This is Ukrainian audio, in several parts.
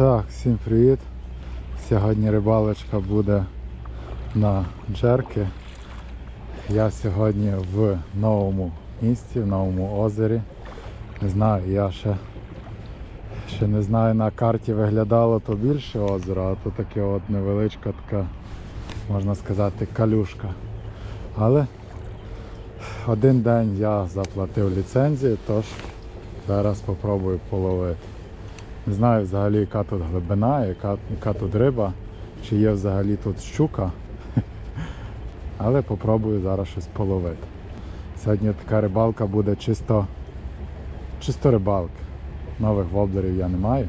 Так, всім привіт. Сьогодні рибалочка буде на джерки. Я сьогодні в новому місці, в новому озері. Не знаю, я ще, ще не знаю, на карті виглядало то більше озеро, а то таке от невеличка така, можна сказати, калюшка. Але один день я заплатив ліцензію, тож зараз спробую половити. Не знаю взагалі, яка тут глибина, яка, яка тут риба, чи є взагалі тут щука. Але попробую зараз щось половити. Сьогодні така рибалка буде чисто, чисто рибалка. Нових воблерів я не маю.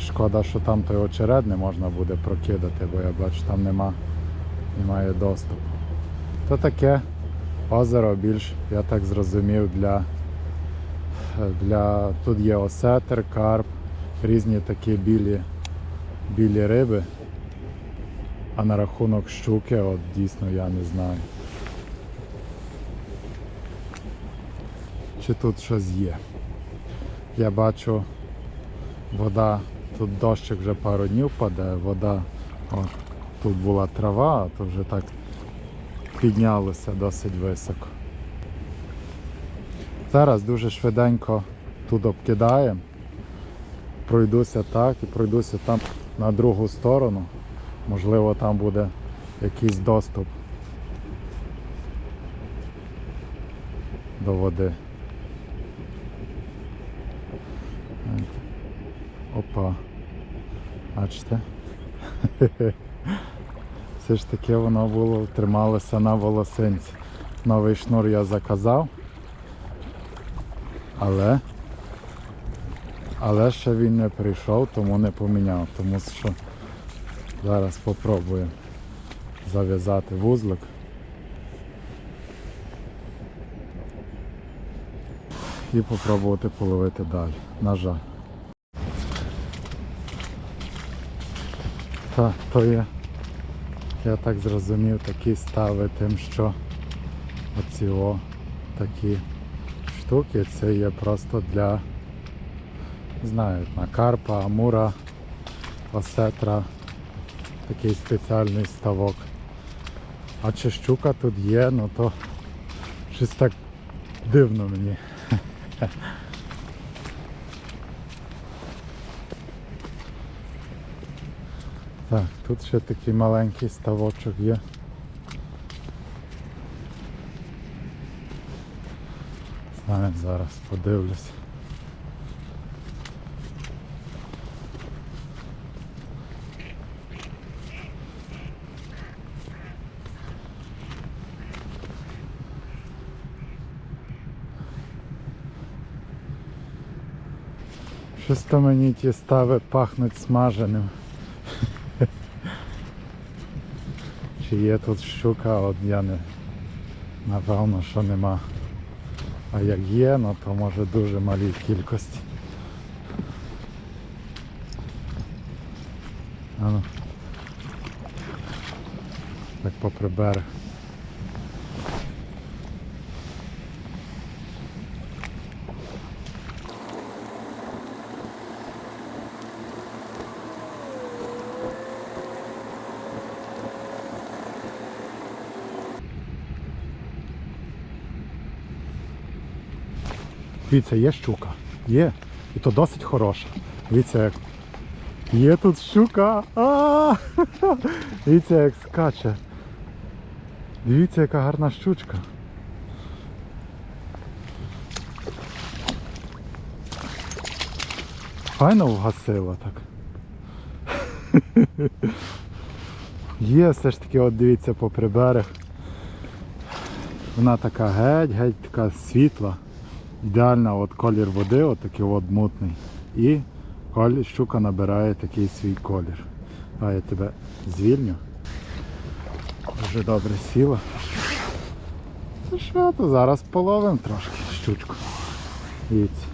Шкода, що там той очеред не можна буде прокидати, бо я бачу, там нема, немає доступу. То таке озеро більш, я так зрозумів, для, для тут є осетр, карп, різні такі білі, білі риби. А на рахунок щуки, от дійсно я не знаю. Чи тут щось є. Я бачу вода, тут дощик вже пару днів паде, вода, от, тут була трава, а тут вже так піднялося досить високо. Зараз дуже швиденько тут обкидаємо. Пройдуся так і пройдуся там на другу сторону. Можливо, там буде якийсь доступ до води. Опа. Бачите? Все ж таки воно було, трималося на волосинці. Новий шнур я заказав. Але але ще він не прийшов, тому не поміняв. Тому що зараз спробую зав'язати вузлик. І попробувати половити далі. На жаль. Так, то є. Я так зрозумів, такі стави тим, що оці о такі штуки, це є просто для, знаю, на карпа, амура, осетра, такий спеціальний ставок. А чи щука тут є, ну то щось так дивно мені. Так, тут ще такий маленький ставочок є. Знаю, зараз подивлюсь. Щось то мені ті стави пахнуть смаженим. Чи є тут щука, от я не напевно, що нема. А як є, ну то може дуже малій кількості. А. Так попри берег. Дивіться, є щука. Є. І то досить хороша. Дивіться, як. Є тут щука. А! Дивіться, як скаче. Дивіться, яка гарна щучка. Файно вгасила так. Є все ж таки, от дивіться попри берег. Вона така геть-геть така світла. Ідеальна от колір води, от такий от мутний. І колір, щука набирає такий свій колір. А я тебе звільню. Дуже добре сіла. Ну що, то зараз половимо трошки щучку. Дивіться.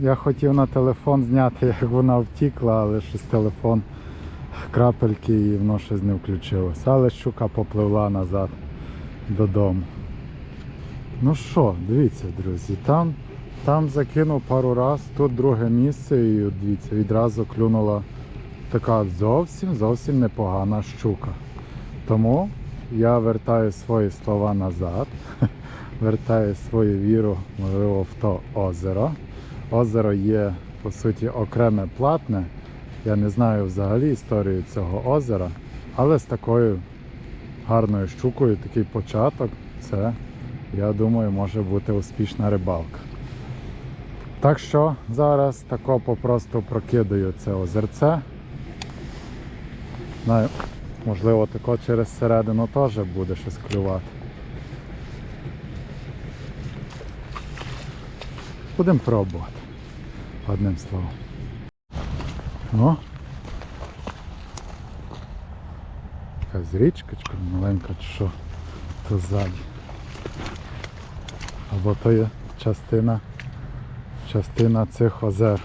Я хотів на телефон зняти, як вона втікла, але щось телефон крапельки і воно щось не включилося. Але щука попливла назад додому. Ну що, дивіться, друзі, там, там закинув пару раз, тут друге місце і дивіться, відразу клюнула така зовсім зовсім непогана щука. Тому я вертаю свої слова назад, вертаю свою віру, можливо, в то озеро. Озеро є, по суті, окреме платне. Я не знаю взагалі історію цього озера, але з такою гарною щукою, такий початок, це, я думаю, може бути успішна рибалка. Так що зараз тако попросту прокидаю це озерце. Знаю, можливо, тако через середину теж буде щось клювати. Будемо пробувати. Одним словом. О. Якась річкочка маленька чи що то ззаді. Або то є частина, частина цих озер.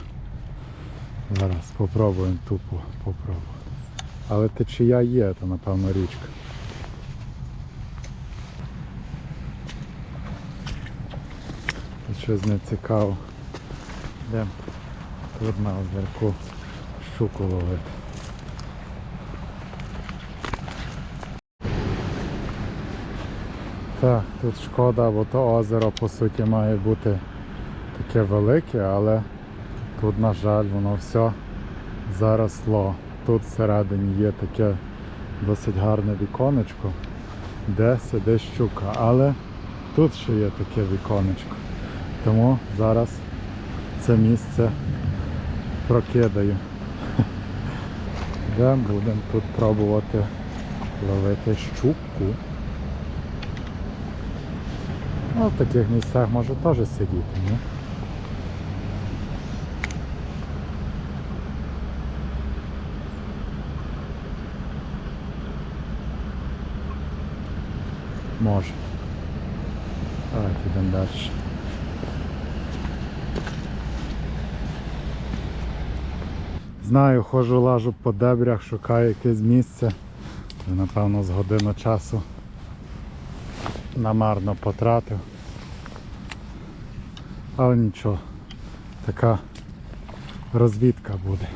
Зараз спробуємо тупо попробувати. Але течія є, то напевно річка. Щось не цікаво. Йдемо тут на озерку щуку ловити. Так, тут шкода, бо то озеро по суті має бути таке велике, але тут, на жаль, воно все заросло. Тут всередині є таке досить гарне віконечко, де сидить щука. Але тут ще є таке віконечко. Тому зараз це місце прокидаю. Де будемо тут пробувати ловити щуку. Ну, в таких місцях може теж сидіти, ні? Може. Давайте йдемо далі. Знаю, ходжу лажу по дебрях, шукаю якесь місце. Напевно з годину часу намарно потратив. Але нічого, така розвідка буде.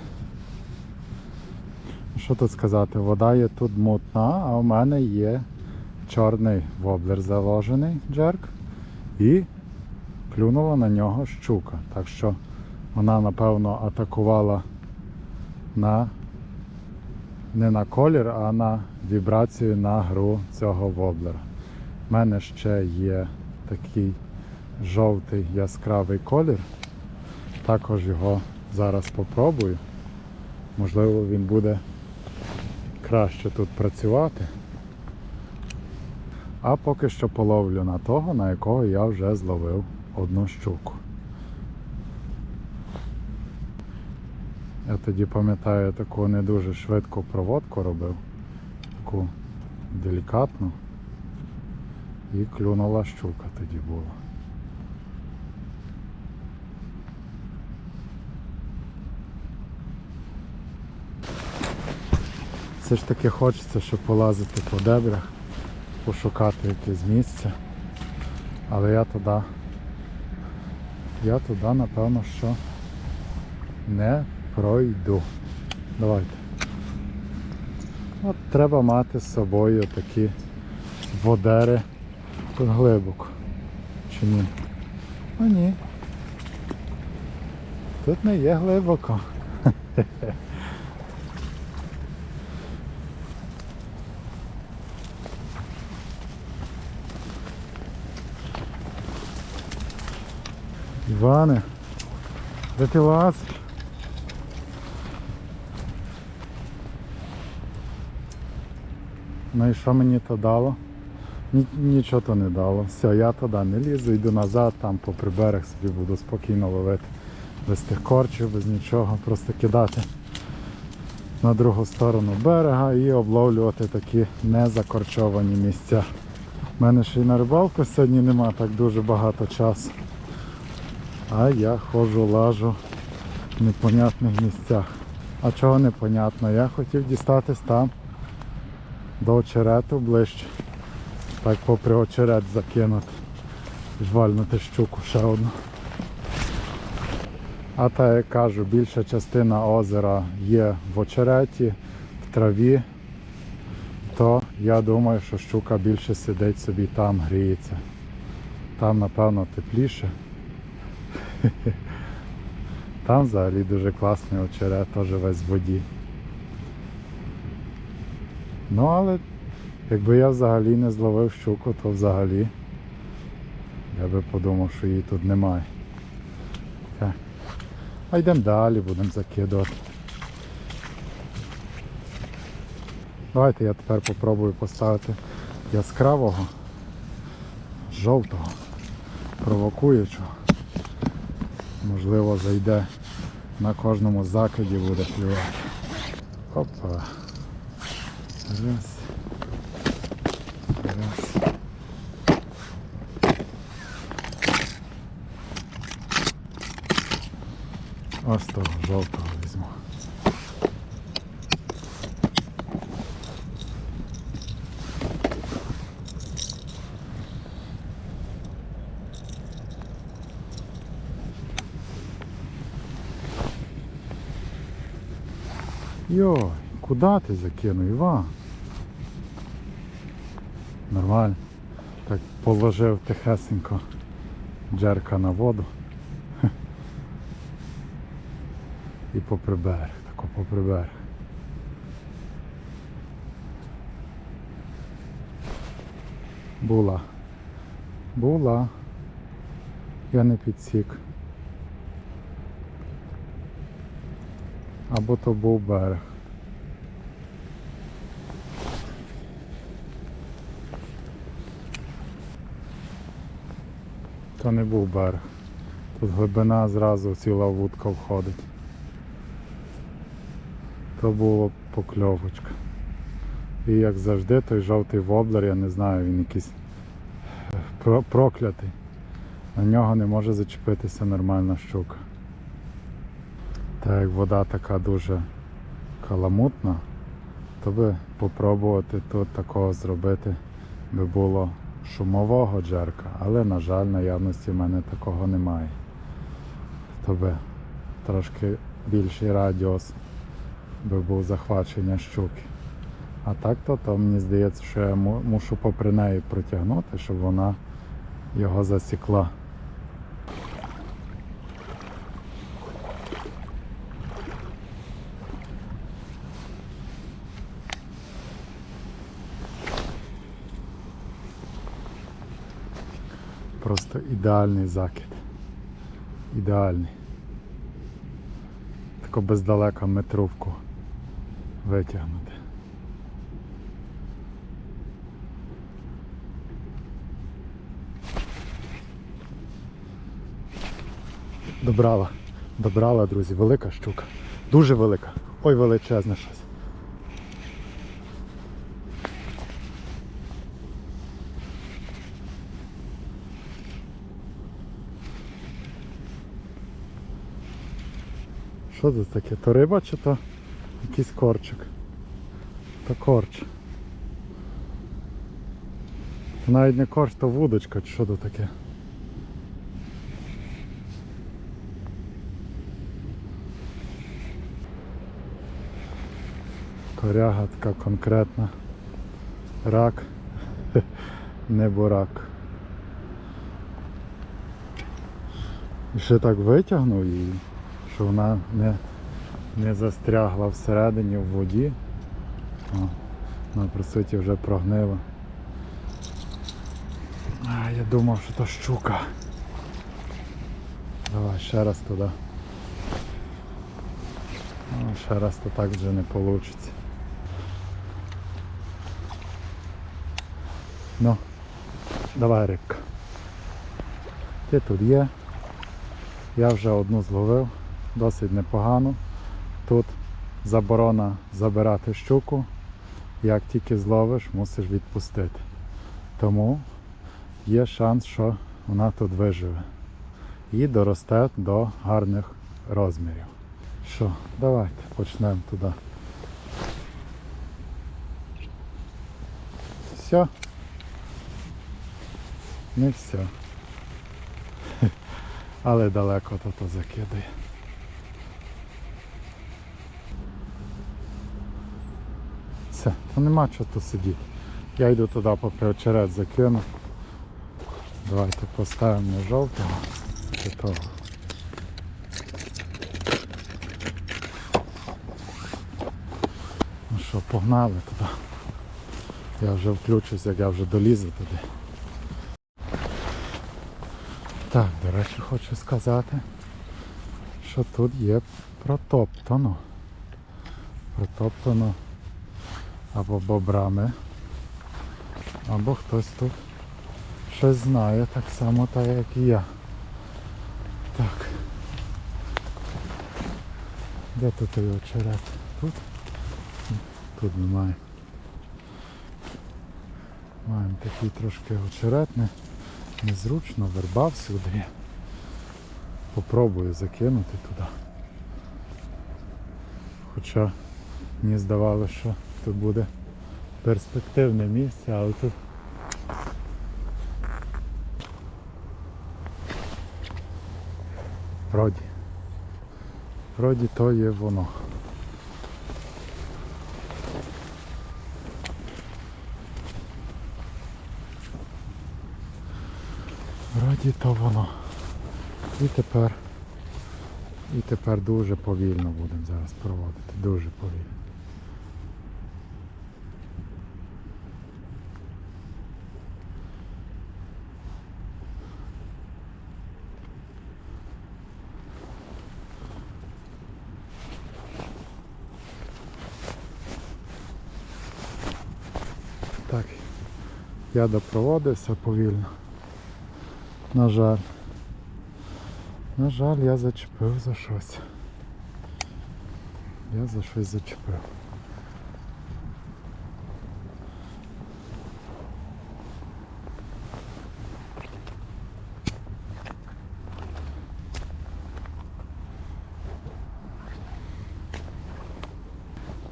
Що тут сказати? Вода є тут мутна, а у мене є чорний воблер заложений джерк і клюнула на нього щука. Так що вона напевно атакувала на не на колір, а на вібрацію на гру цього воблера. У мене ще є такий жовтий яскравий колір. Також його зараз попробую. Можливо, він буде краще тут працювати. А поки що половлю на того, на якого я вже зловив одну щуку. Я тоді пам'ятаю таку не дуже швидку проводку робив, таку делікатну. І клюнула щука тоді була. Все ж таки хочеться, щоб полазити по дебрях, пошукати якесь місце. Але я туди, я туди, напевно, що не пройду. Давайте. От треба мати з собою такі водери тут глибоко. Чи ні? А ні. Тут не є глибоко. Іване, де ти лазиш? Ну і що мені то дало? Нічого то не дало. Все, я туди не лізу, йду назад, там по приберег собі буду спокійно ловити. Без тих корчів, без нічого, просто кидати на другу сторону берега і обловлювати такі незакорчовані місця. У мене ще й на рибалку сьогодні нема так дуже багато часу. А я ходжу, лажу в непонятних місцях. А чого непонятно? Я хотів дістатись там до очерету ближче. Так попри очерет закинути. Жвальнути щуку ще одну. А так як кажу, більша частина озера є в очереті, в траві, то я думаю, що щука більше сидить собі там, гріється. Там, напевно, тепліше. Там взагалі дуже класний очерет, теж весь в воді. Ну, але якби я взагалі не зловив щуку, то взагалі я би подумав, що її тут немає. Так. А йдемо далі, будемо закидувати. Давайте я тепер попробую поставити яскравого, жовтого, провокуючого. Можливо, зайде на кожному закиді буде клювати. Опа. Раз. Раз. Ось того жовтого візьму. Йой, куди ти закинув, Іван? Нормально. Так положив тихесенько джерка на воду. І попри берег, тако попри берег. Була. Була. Я не підсік. Або то був берег. То не був берег. Тут глибина зразу ціла вудка входить. То була покльовочка. І як завжди той жовтий воблер, я не знаю, він якийсь про- проклятий. На нього не може зачепитися нормальна щука. Так як вода така дуже каламутна, то би попробувати тут такого зробити би було шумового джерка, але на жаль наявності в мене такого немає. То би трошки більший радіус би був захвачення щуки. А так то, то мені здається, що я мушу попри неї протягнути, щоб вона його засікла. Просто ідеальний закид. Ідеальний. Тако бездалека метровку витягнути. Добрала. Добрала, друзі, велика щука. Дуже велика. Ой, величезне щось. Що це таке? То риба чи то якийсь корчик? То корч. То навіть не корч, то вудочка, чи що то таке? Коряга така конкретна. Рак. Не бурак. І ще так витягнув її, що вона не, не застрягла всередині в воді. О, вона по суті вже прогнила. А, я думав, що то щука. Давай ще раз туди. Ну, ще раз то так вже не вийде. Ну, давай рибка. Ти тут є. Я вже одну зловив, досить непогано. Тут заборона забирати щуку. Як тільки зловиш, мусиш відпустити. Тому є шанс, що вона тут виживе. і доросте до гарних розмірів. Що, давайте почнемо туди. Все. Не все. Але далеко то, закидає. Все, то нема чого тут сидіти. Я йду туди попри очерет закину. Давайте поставимо на жовтого. Чи того. Ну що, погнали туди. Я вже включусь, як я вже долізу туди. Так, до речі, хочу сказати, що тут є протоптано. Протоптано або бобрами, або хтось тут щось знає, так само так як і я. Так. Де тут той очерет? Тут? Тут немає. Маємо такий трошки очеретний. Незручно, верба всюди є. Попробую закинути туди. Хоча мені здавалося, що тут буде перспективне місце, але тут вроді. Вроді то є воно. Вроді то воно. І тепер, і тепер дуже повільно будемо зараз проводити. Дуже повільно. Так, я допроводився повільно. На жаль. На жаль, я зачепив за щось. Я за щось зачепив.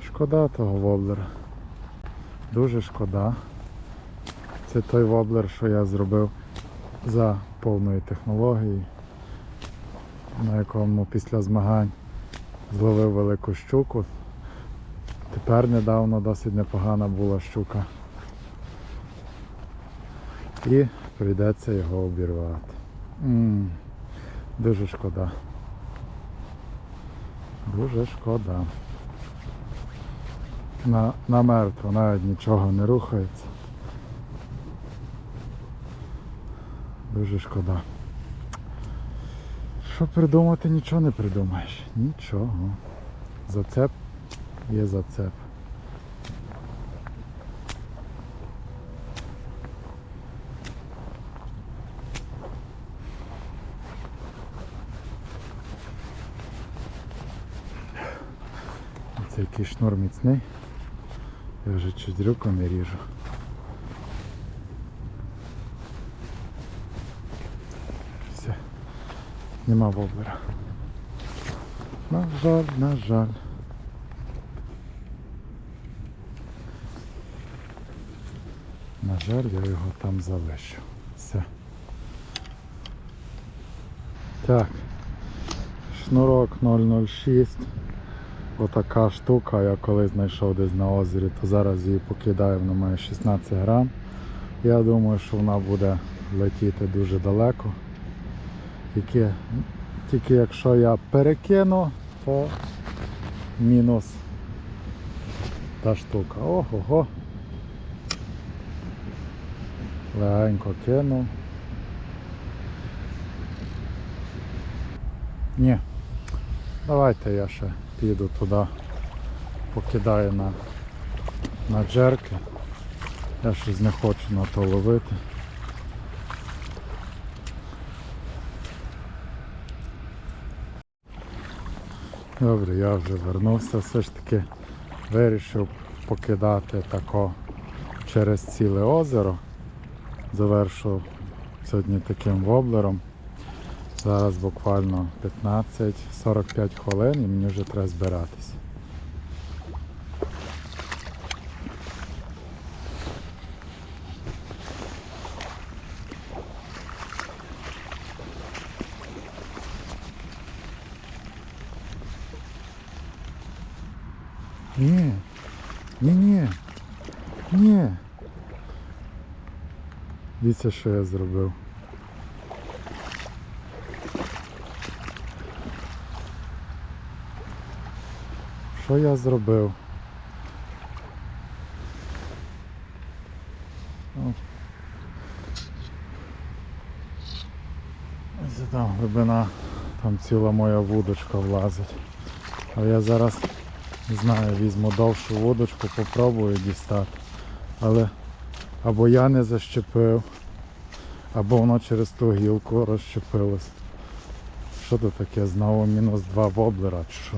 Шкода того воблера. Дуже шкода. Це той воблер, що я зробив за повною технологією, на якому після змагань зловив велику щуку. Тепер недавно досить непогана була щука. І прийдеться його обірвати. м дуже шкода. Дуже шкода. На, на мертво навіть нічого не рухається. Дуже шкода. Що придумати, нічого не придумаєш. Нічого. Зацеп є зацеп. Це який шнур міцний. Я вже чуть руку не ріжу. Все. Нема воблера. На жаль, на жаль. На жаль, я його там залишу. Все. Так. Шнурок 006. Отака штука, я коли знайшов десь на озері, то зараз її покидаю, вона має 16 грам. Я думаю, що вона буде летіти дуже далеко. Тільки, тільки якщо я перекину, то мінус та штука. Ого-го. Легенько кинув. Ні. Давайте я ще піду туди, покидаю на, на джерки. Я щось не хочу на то ловити. Добре, я вже вернувся, все ж таки вирішив покидати тако через ціле озеро. Завершу сьогодні таким воблером. Зараз буквально 15-45 хвилин і мені вже треба збиратись. Ні, ні, ні, ні. Дивіться, що я зробив. Що я зробив? Ось там глибина, там ціла моя вудочка влазить. А я зараз не знаю, візьму довшу вудочку, попробую дістати. Але або я не защепив, або воно через ту гілку розщепилось. Що тут таке? Знову мінус два воблера чи що?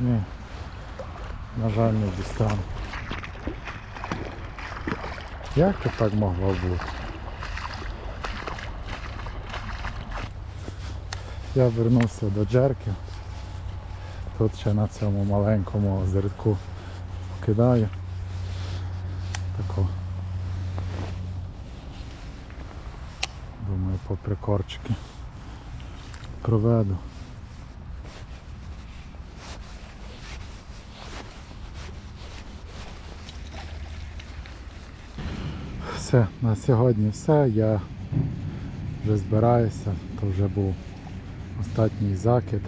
Ні, на жаль, не дістану. Як це так могло бути? Я вернувся до джерки. Тут ще на цьому маленькому озерку кидаю. Тако. Думаю, по прикорчики проведу. Все, на сьогодні все. Я вже збираюся, то вже був останній закид.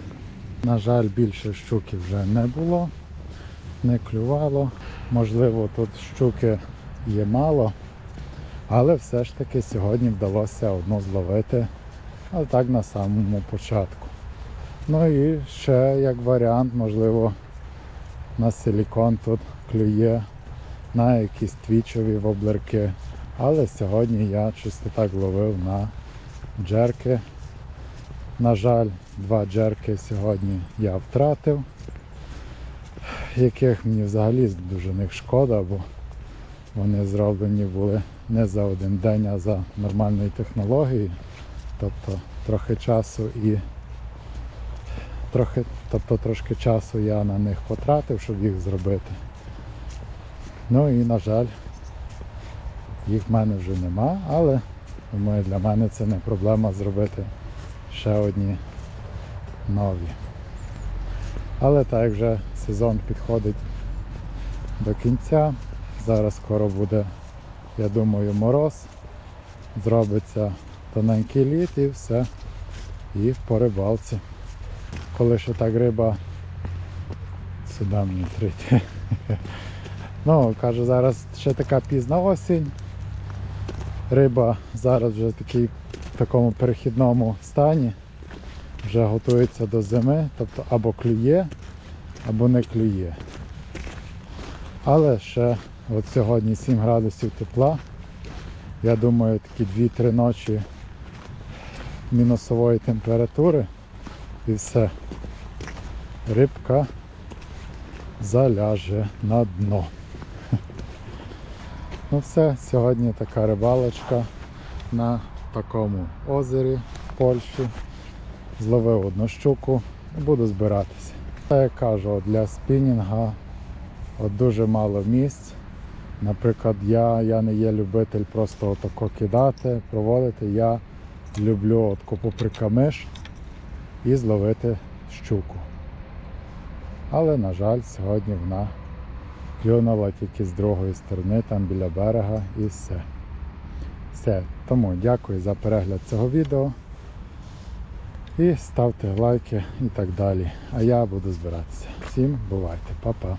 На жаль, більше щуки вже не було, не клювало. Можливо, тут щуки є мало, але все ж таки сьогодні вдалося одну зловити, але так на самому початку. Ну і ще як варіант, можливо, на силікон тут клює на якісь твічові воблерки. Але сьогодні я чисто так ловив на джерки. На жаль, два джерки сьогодні я втратив, яких мені взагалі дуже них шкода, бо вони зроблені були не за один день, а за нормальної технології. Тобто трохи часу і трохи, тобто трошки часу я на них потратив, щоб їх зробити. Ну і на жаль, їх в мене вже нема, але думаю, для мене це не проблема зробити ще одні нові. Але так як вже сезон підходить до кінця, зараз скоро буде, я думаю, мороз, зробиться тоненький лід і все. І по рибалці. Коли ще так риба сюди мені трійти. Ну, кажу, зараз ще така пізна осінь. Риба зараз вже в такому перехідному стані, вже готується до зими, тобто або клює, або не клює. Але ще от сьогодні 7 градусів тепла. Я думаю, такі 2-3 ночі мінусової температури і все. Рибка заляже на дно. Ну все, сьогодні така рибалочка на такому озері в Польщі. Зловив одну щуку і буду збиратися. Та я кажу, для спінінга от дуже мало місць. Наприклад, я, я не є любитель просто отако кидати, проводити. Я люблю от купу камиш і зловити щуку. Але, на жаль, сьогодні вона клюнула тільки з другої сторони, там біля берега і все. Все. Тому дякую за перегляд цього відео. І ставте лайки і так далі. А я буду збиратися. Всім бувайте, Па-па.